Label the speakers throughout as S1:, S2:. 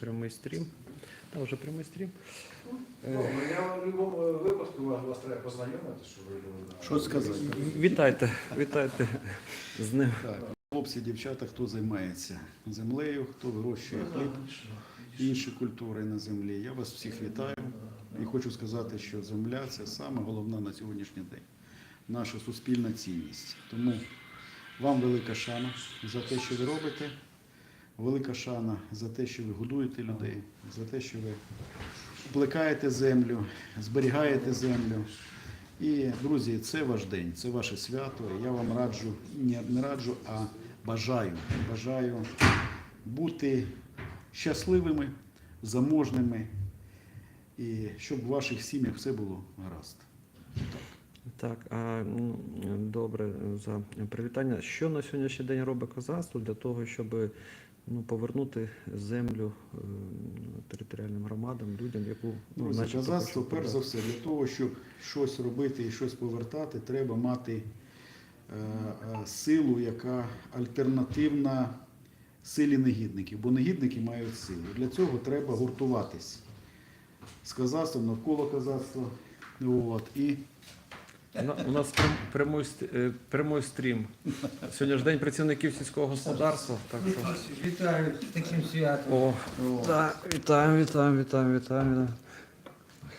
S1: прямий стрім. Та вже прямий стрім. Е,
S2: Добре, я в будь-якому випадку вас, вас треба познайомити, щоб ви були на-
S3: Що сказати?
S1: Вітайте, вітайте з ним.
S3: Так, хлопці, дівчата, хто займається землею, хто вирощує хліб, інші культури на землі. Я вас всіх вітаю і хочу сказати, що земля це саме головна на сьогоднішній день, наша суспільна цінність. Тому вам велика шана за те, що ви робите. Велика шана за те, що ви годуєте людей, за те, що ви плекаєте землю, зберігаєте землю. І, друзі, це ваш день, це ваше свято. Я вам раджу, не, раджу, а бажаю. Бажаю бути щасливими, заможними, і щоб у ваших сім'ях все було гаразд.
S1: Так, а, ну, добре за привітання. Що на сьогоднішній день робить козацтво для того, щоб ну, повернути землю е, територіальним громадам, людям, яку ну,
S3: Друзі,
S1: начебто
S3: перш за все, для того, щоб щось робити і щось повертати, треба мати е, е, силу, яка альтернативна силі негідників, бо негідники мають силу. Для цього треба гуртуватись з козацтвом, навколо козацтва. От, і
S1: У у нас прям- прямий, е, прямий стрім. Сьогодні ж день працівників сільського господарства. Так що...
S4: Вітаю з таким святом.
S1: О, так, вітаємо, вітаємо, вітаємо, вітаємо.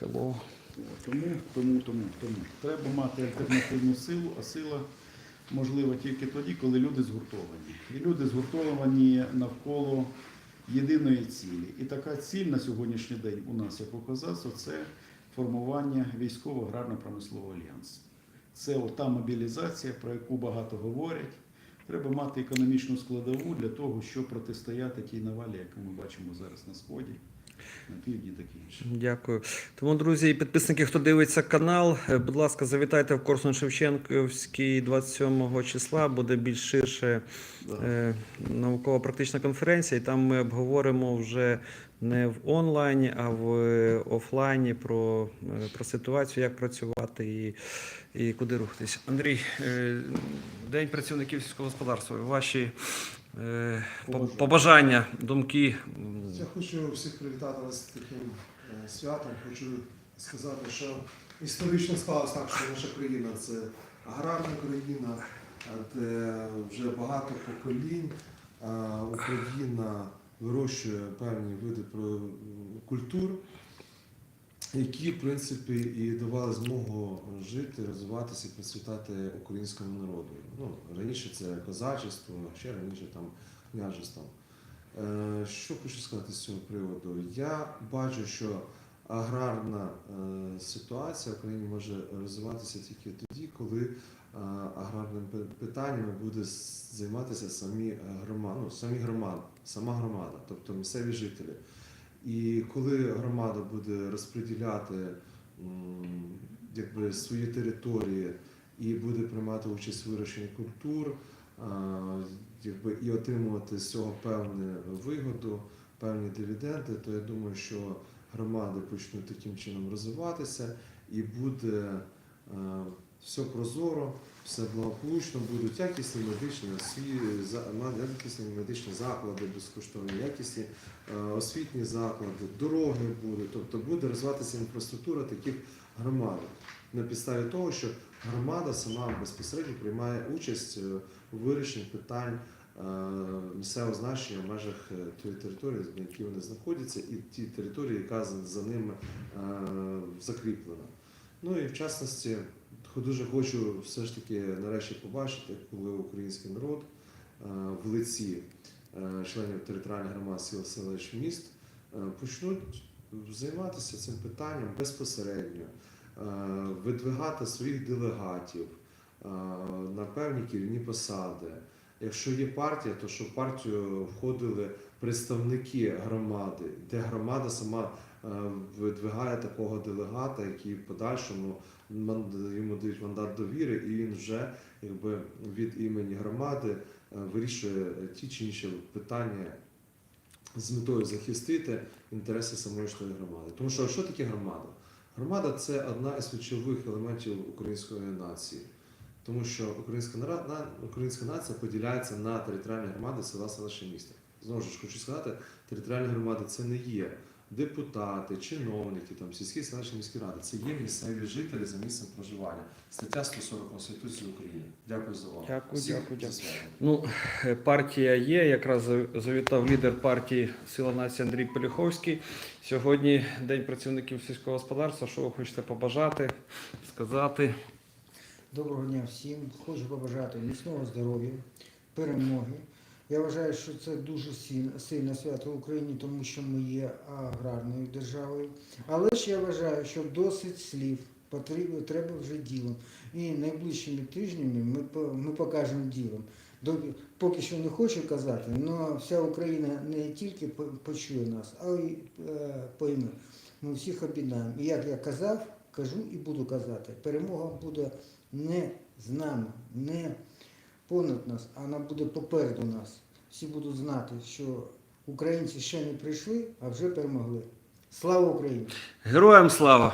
S1: Hello.
S3: Тому, тому, тому, тому треба мати альтернативну силу, а сила можлива тільки тоді, коли люди згуртовані. І люди згуртовані навколо єдиної цілі. І така ціль на сьогоднішній день у нас, як у козацтва, це формування військово-аграрно-промислового альянсу. Це ота мобілізація, про яку багато говорять. Треба мати економічну складову для того, щоб протистояти тій навалі, яку ми бачимо зараз на сході, на таке інше.
S1: Дякую. Тому, друзі, і підписники, хто дивиться канал, е, будь ласка, завітайте в Корсун Шевченківський 27 числа. Буде більш ширше е, науково-практична конференція, і там ми обговоримо вже не в онлайні, а в е, офлайні про, е, про ситуацію, як працювати і, і куди рухатись. Андрій, День працівників сільського господарства. Ваші
S3: Побажання.
S1: побажання, думки.
S5: Я хочу всіх привітати вас з таким е, святом. Хочу сказати, що історично склалось так, що наша країна це аграрна країна, е, де вже багато поколінь е, Україна вирощує певні види культур, які, в принципі, і давали змогу жити, розвиватися і процвітати українському народу. Ну, раніше це козачество, ще раніше там княжество. Е, Що хочу сказати з цього приводу? Я бачу, що аграрна е, ситуація в країні може розвиватися тільки тоді, коли е, аграрними питаннями буде займатися самі громади, ну, самі громади, сама громада, тобто місцеві жителі. І коли громада буде розподіляти якби, свої території і буде приймати участь в вирощенні культур, якби, і отримувати з цього певну вигоду, певні дивіденди, то я думаю, що громади почнуть таким чином розвиватися і буде е, все прозоро, все благополучно, будуть якісні медичні якісні медичні заклади безкоштовні, якісні е, освітні заклади, дороги будуть, тобто буде розвиватися інфраструктура таких громад на підставі того, що громада сама безпосередньо приймає участь е, у вирішенні питань е, місцевого значення в межах тої території, на якій вони знаходяться, і ті території, яка за- ними закріплена. Ну і в частності дуже хочу все ж таки нарешті побачити, коли український народ е, в лиці е, членів територіальних громад сіл селищ міст е, почнуть займатися цим питанням безпосередньо, видвигати своїх делегатів на певні керівні посади. Якщо є партія, то щоб в партію входили представники громади, де громада сама видвигає такого делегата, який в подальшому йому дають мандат довіри, і він вже якби від імені громади е, вирішує ті чи інші питання з метою захистити інтереси самої ж громади. Тому що що таке громада? Громада це одна із ключових елементів української нації. Тому що українська, на- українська нація поділяється на територіальні громади села, селища міста. Знову ж хочу сказати, територіальні громади це не є депутати, чиновники, там, сільські селищні міські ради. Це є місцеві жителі за місцем проживання. Стаття 140 Конституції України. Дякую за увагу.
S6: Дякую,
S5: Всіх
S6: дякую, дякую. Ну, е, партія є. Якраз завітав лідер партії Сила нації Андрій Поліховський. Сьогодні День працівників сільського господарства. Що ви хочете побажати, сказати?
S4: Доброго дня всім. Хочу побажати міцного здоров'я, перемоги. Я вважаю, що це дуже сильне, свято в Україні, тому що ми є аграрною державою. Але ж я вважаю, що досить слів, потрібно, треба вже ділом. І найближчими тижнями ми, ми покажемо ділом. Поки що не хочу казати, але вся Україна не тільки по- почує нас, а й е, пойме. Ми всіх об'єднаємо. І як я казав, кажу і буду казати, перемога буде не з нами, не понад нас, а вона буде попереду нас. Всі будуть знати, що українці ще не прийшли, а вже перемогли. Слава Україні!
S6: Героям слава!